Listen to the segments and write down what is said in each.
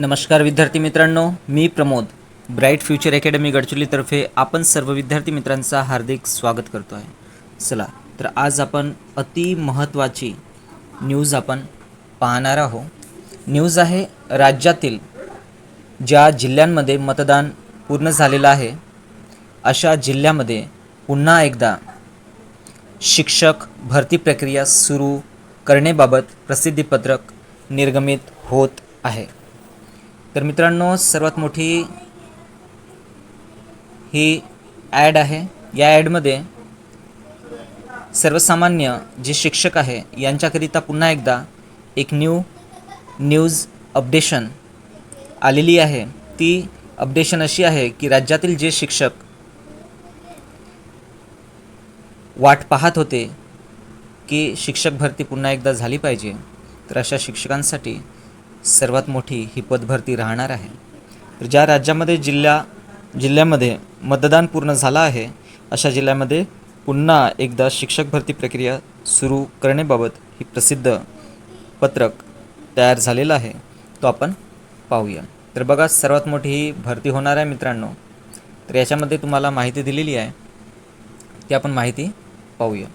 नमस्कार विद्यार्थी मित्रांनो मी प्रमोद. ब्राईट फ्युचर अकॅडमी गडचिरोलीतर्फे आपण सर्व विद्यार्थी मित्रांचा हार्दिक स्वागत करतो आहे. चला तर आज आपण अति महत्त्वाची न्यूज आपण पाहणार आहोत. न्यूज आहे राज्यातील ज्या जिल्ह्यांमध्ये मतदान पूर्ण झालेलं आहे अशा जिल्ह्यामध्ये पुन्हा एकदा शिक्षक भरती प्रक्रिया सुरू करण्याबाबत प्रसिद्धीपत्रक निर्गमित होत आहे. तर मित्रांनो सर्वात मोठी ही ॲड आहे. या ॲडमध्ये सर्वसामान्य जे शिक्षक आहे यांच्याकरिता पुन्हा एकदा एक न्यू न्यूज अपडेशन आलेली आहे. ती अपडेशन अशी आहे की राज्यातील जे शिक्षक वाट पाहत होते की शिक्षक भरती पुन्हा एकदा झाली पाहिजे तर अशा शिक्षकांसाठी सर्वात मोठी ही पदभरती राहणार आहे. तर ज्या राज्यामध्ये जिल्हा जिल्ह्यामध्ये मतदान पूर्ण झालं आहे अशा जिल्ह्यामध्ये पुन्हा एकदा शिक्षक भरती प्रक्रिया सुरू करण्याबाबत ही प्रसिद्ध पत्रक तयार झालेलं आहे. तो आपण पाहूया. तर बघा सर्वात मोठी ही भरती होणार आहे मित्रांनो. तर याच्यामध्ये तुम्हाला माहिती दिलेली आहे. ती आपण माहिती पाहूया.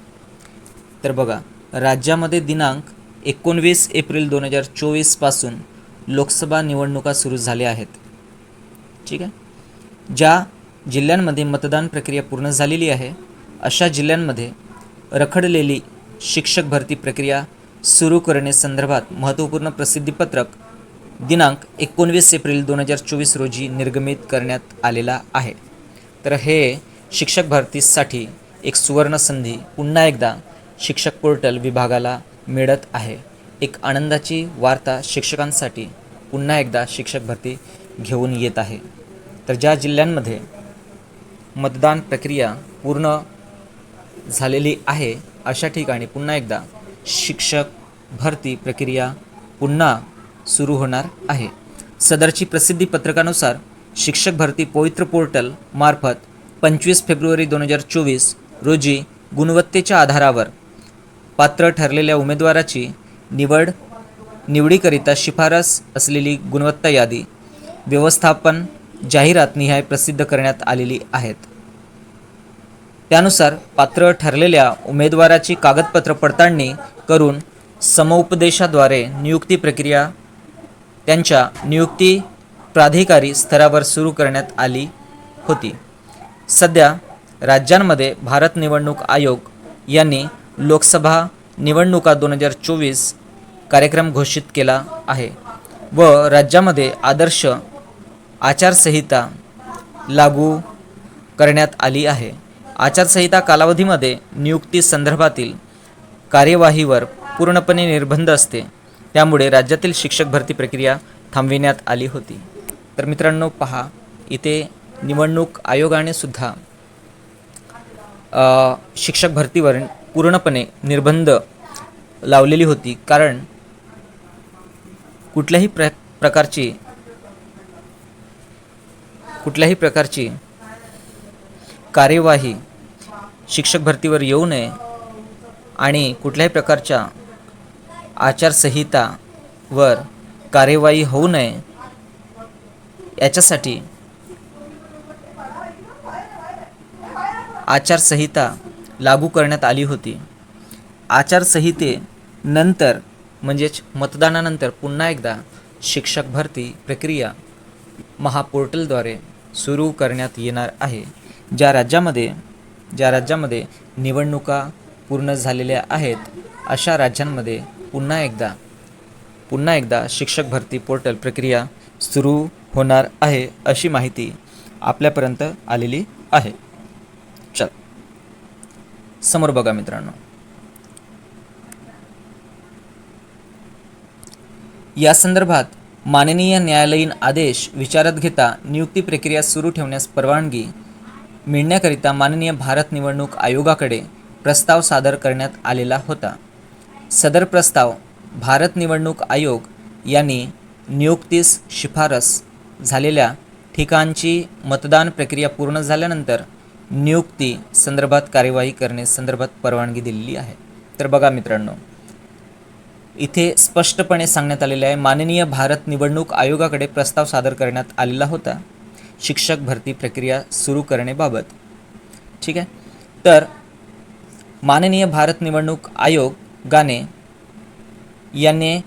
तर बघा राज्यामध्ये दिनांक एकोणवीस एप्रिल दोन हजार चोवीसपासून लोकसभा निवडणुका सुरू झाल्या आहेत. ठीक आहे? ज्या जिल्ह्यांमध्ये मतदान प्रक्रिया पूर्ण झालेली आहे अशा जिल्ह्यांमध्ये रखडलेली शिक्षक भरती प्रक्रिया सुरू करण्यासंदर्भात महत्त्वपूर्ण प्रसिद्धीपत्रक दिनांक एकोणवीस एप्रिल दोन हजार चोवीस रोजी निर्गमित करण्यात आलेला आहे. तर हे शिक्षक भरतीसाठी एक सुवर्ण संधी पुन्हा एकदा शिक्षक पोर्टल विभागाला मिळत आहे. एक आनंदाची वार्ता शिक्षकांसाठी पुन्हा एकदा शिक्षक भरती घेऊन येत आहे. तर ज्या जिल्ह्यांमध्ये मतदान प्रक्रिया पूर्ण झालेली आहे अशा ठिकाणी पुन्हा एकदा शिक्षक भरती प्रक्रिया पुन्हा सुरू होणार आहे. सदरची प्रसिद्धी पत्रकानुसार शिक्षक भरती पवित्र पोर्टल मार्फत पंचवीस फेब्रुवारी दोन हजार चोवीस रोजी गुणवत्तेच्या आधारावर पात्र ठरलेल्या उमेदवाराची निवड निवडीकरिता शिफारस असलेली गुणवत्ता यादी व्यवस्थापन जाहिरातनिहाय प्रसिद्ध करण्यात आलेली आहेत. त्यानुसार पात्र ठरलेल्या उमेदवाराची कागदपत्र पडताळणी करून समोपदेशाद्वारे नियुक्ती प्रक्रिया त्यांच्या नियुक्ती प्राधिकारी स्तरावर सुरू करण्यात आली होती. सध्या राज्यांमध्ये भारत निवडणूक आयोग यांनी लोकसभा निवडणुका दोन हजार चोवीस कार्यक्रम घोषित केला आहे व राज्यामध्ये आदर्श आचारसंहिता लागू करण्यात आली आहे. आचारसंहिता कालावधीमध्ये नियुक्ती संदर्भातील कार्यवाहीवर पूर्णपणे निर्बंध असते. त्यामुळे राज्यातील शिक्षक भरती प्रक्रिया थांबविण्यात आली होती. तर मित्रांनो पहा इथे निवडणूक आयोगाने सुद्धा शिक्षक भरतीवर पूर्णपणे निर्बंध लावलेली होती. कारण कुठल्याही प्र प्रकारची कुठल्याही प्रकारची कार्यवाही शिक्षक भरतीवर येऊ नये आणि कुठल्याही प्रकारच्या आचारसंहितावर कार्यवाही होऊ नये याच्यासाठी आचारसंहिता लागू करण्यात आली होती. आचारसंहितेनंतर म्हणजेच मतदानानंतर पुन्हा एकदा शिक्षक भरती प्रक्रिया महापोर्टलद्वारे सुरू करण्यात येणार आहे. ज्या राज्यामध्ये ज्या राज्यामध्ये निवडणुका पूर्ण झालेल्या आहेत अशा राज्यांमध्ये पुन्हा एकदा पुन्हा एकदा शिक्षक भरती पोर्टल प्रक्रिया सुरू होणार आहे अशी माहिती आपल्यापर्यंत आलेली आहे. चल. समोर बघा मित्रांनो. या संदर्भात माननीय न्यायालयीन आदेश विचारात घेता नियुक्ती प्रक्रिया सुरू ठेवण्यास परवानगी मिळण्याकरिता माननीय भारत निवडणूक आयोगाकडे प्रस्ताव सादर करण्यात आलेला होता. सदर प्रस्ताव भारत निवडणूक आयोग यांनी नियुक्तीस शिफारस झालेल्या ठिकाणची मतदान प्रक्रिया पूर्ण झाल्यानंतर नियुक्ती संदर्भात कार्यवाही करणे संदर्भात परवानगी दिलेली आहे. तर बघा मित्रांनो इथे स्पष्टपणे सांगण्यात आलेले आहे माननीय भारत निवडणूक आयोगाकडे प्रस्ताव सादर करण्यात आलेला होता. शिक्षक भरती प्रक्रिया सुरू करण्याबाबत ठीक आहे? तर माननीय भारत निवडणूक आयोगाने याने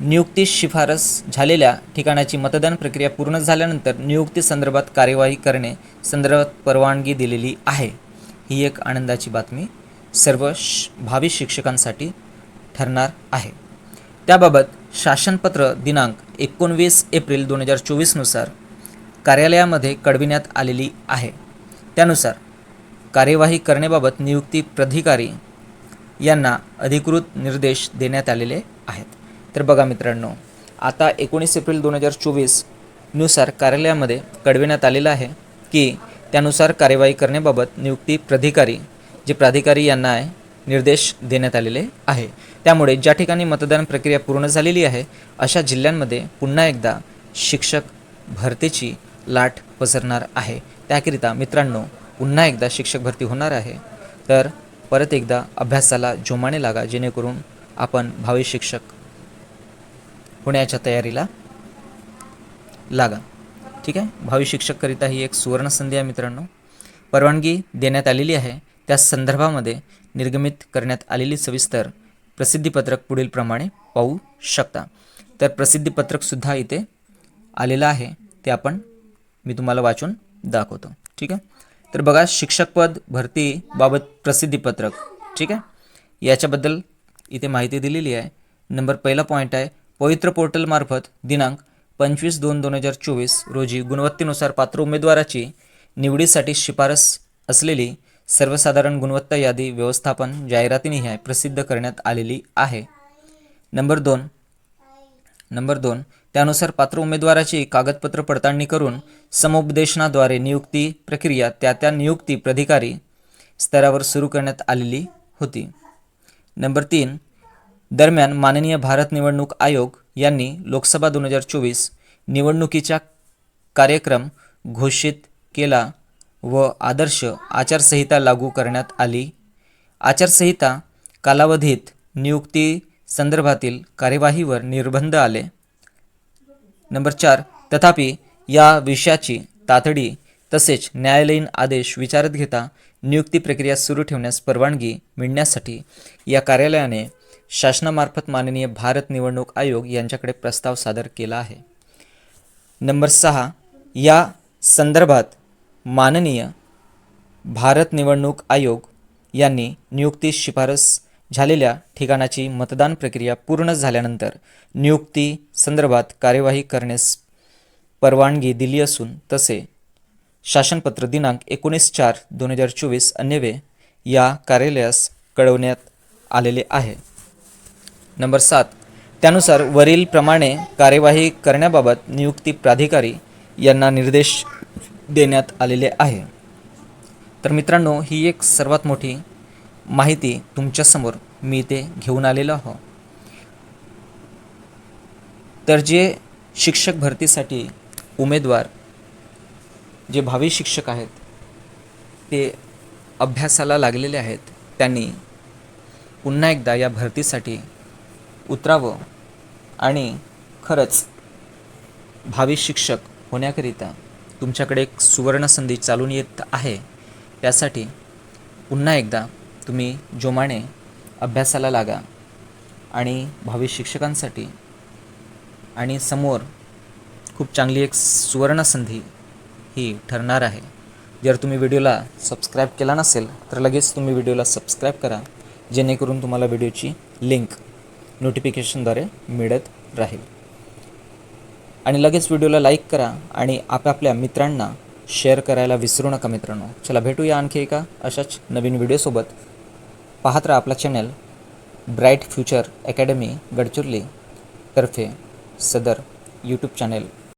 नियुक्ती शिफारस झालेल्या ठिकाणाची मतदान प्रक्रिया पूर्ण झाल्यानंतर नियुक्ती संदर्भात कार्यवाही करणे संदर्भात परवानगी दिलेली आहे. ही एक आनंदाची बातमी सर्व श भावी शिक्षकांसाठी ठरणार आहे. त्याबाबत शासनपत्र दिनांक एकोणवीस एप्रिल दोन हजार चोवीसनुसार कार्यालयामध्ये कळविण्यात आलेली आहे. त्यानुसार कार्यवाही करण्याबाबत नियुक्ती प्राधिकारी यांना अधिकृत निर्देश देण्यात आलेले आहेत. तर बघा मित्रांनो आता एकोणीस एप्रिल दोन हजार चोवीसनुसार कार्यालयामध्ये कळविण्यात आलेलं आहे की त्यानुसार कार्यवाही करण्याबाबत नियुक्ती प्राधिकारी जे प्राधिकारी यांना आहे निर्देश देण्यात आलेले आहे. त्यामुळे ज्या ठिकाणी मतदान प्रक्रिया पूर्ण झालेली आहे अशा जिल्ह्यांमध्ये पुन्हा एकदा शिक्षक भरतीची लाट पसरणार आहे. त्याकरिता मित्रांनो पुन्हा एकदा शिक्षक भरती होणार आहे. तर परत एकदा अभ्यासाला जोमाने लागा जेणेकरून आपण भावी शिक्षक होण्याच्या तयारीला लागा. ठीक आहे? भावी शिक्षककरिता ही एक सुवर्ण संधी आहे मित्रांनो. परवानगी देण्यात आलेली आहे. त्या संदर्भामध्ये निर्गमित करण्यात आलेली सविस्तर प्रसिद्धीपत्रक पुढीलप्रमाणे पाहू शकता. तर प्रसिद्धीपत्रकसुद्धा इथे आलेलं आहे. ते आपण मी तुम्हाला वाचून दाखवतो. ठीक आहे? तर बघा शिक्षकपद भरतीबाबत प्रसिद्धीपत्रक. ठीक आहे? याच्याबद्दल इथे माहिती दिलेली आहे. नंबर पहिला पॉईंट आहे पवित्र पोर्टलमार्फत दिनांक पंचवीस दोन दोन हजार चोवीस रोजी गुणवत्तेनुसार पात्र उमेदवाराची निवडीसाठी शिफारस असलेली सर्वसाधारण गुणवत्ता यादी व्यवस्थापन जाहिरातीनिहाय प्रसिद्ध करण्यात आलेली आहे. नंबर दोन. नंबर दोन. त्यानुसार पात्र उमेदवाराची कागदपत्र पडताळणी करून समुपदेशनाद्वारे नियुक्ती प्रक्रिया त्या त्या नियुक्ती प्राधिकारी स्तरावर सुरू करण्यात आलेली होती. नंबर तीन. दरम्यान माननीय भारत निवडणूक आयोग यांनी लोकसभा दोन हजार चोवीस निवडणुकीचा कार्यक्रम घोषित केला व आदर्श आचारसंहिता लागू करण्यात आली. आचारसंहिता कालावधीत नियुक्ती संदर्भातील कार्यवाहीवर निर्बंध आले. नंबर चार तथापि या विषयाची तातडी तसेच न्यायालयीन आदेश विचारात घेता नियुक्ती प्रक्रिया सुरू ठेवण्यास परवानगी मिळण्यासाठी या कार्यालयाने शासनामार्फत माननीय भारत निवडणूक आयोग यांच्याकडे प्रस्ताव सादर केला आहे. नंबर सहा या संदर्भात माननीय भारत निवडणूक आयोग यांनी नियुक्ती शिफारस झालेल्या ठिकाणाची मतदान प्रक्रिया पूर्ण झाल्यानंतर नियुक्ती संदर्भात कार्यवाही करण्यास परवानगी दिली असून तसे शासनपत्र दिनांक एकोणीस चार दोन हजार चोवीस अन्यवे या कार्यालयास कळवण्यात आलेले आहे. नंबर सात. त्यानुसार वरीलप्रमाणे कार्यवाही करण्याबाबत नियुक्ती प्राधिकारी यांना निर्देश देण्यात आलेले आहे. तर मित्रांनो ही एक सर्वात मोठी माहिती तुमच्यासमोर मी इथे घेऊन आलेलो आहो. तर जे शिक्षक भरतीसाठी उमेदवार जे भावी शिक्षक आहेत ते अभ्यासाला लागलेले आहेत त्यांनी पुन्हा एकदा या भरतीसाठी उतरावं आणि खरंच भावी शिक्षक होण्याकरिता तुमच्याकडे एक सुवर्णसंधी चालून येत आहे. त्यासाठी पुन्हा एकदा तुम्ही जोमाने अभ्यासाला लागा आणि भावी शिक्षकांसाठी आणि समोर खूप चांगली एक सुवर्णसंधी ही ठरणार आहे. जर तुम्ही व्हिडिओला सबस्क्राईब केला नसेल तर लगेच तुम्ही व्हिडिओला सबस्क्राईब करा जेणेकरून तुम्हाला व्हिडिओची लिंक नोटिफिकेशनद्वारे मिळत राहील. आणि लगेच व्हिडिओला लाईक करा आणि आपापल्या मित्रांना शेअर करायला विसरू नका मित्रांनो. चला भेटूया आणखी एका अशाच नवीन व्हिडिओसोबत पाहत राहा आपला channel bright future academy Gadchiroli तर्फे सदर यूट्यूब चॅनेल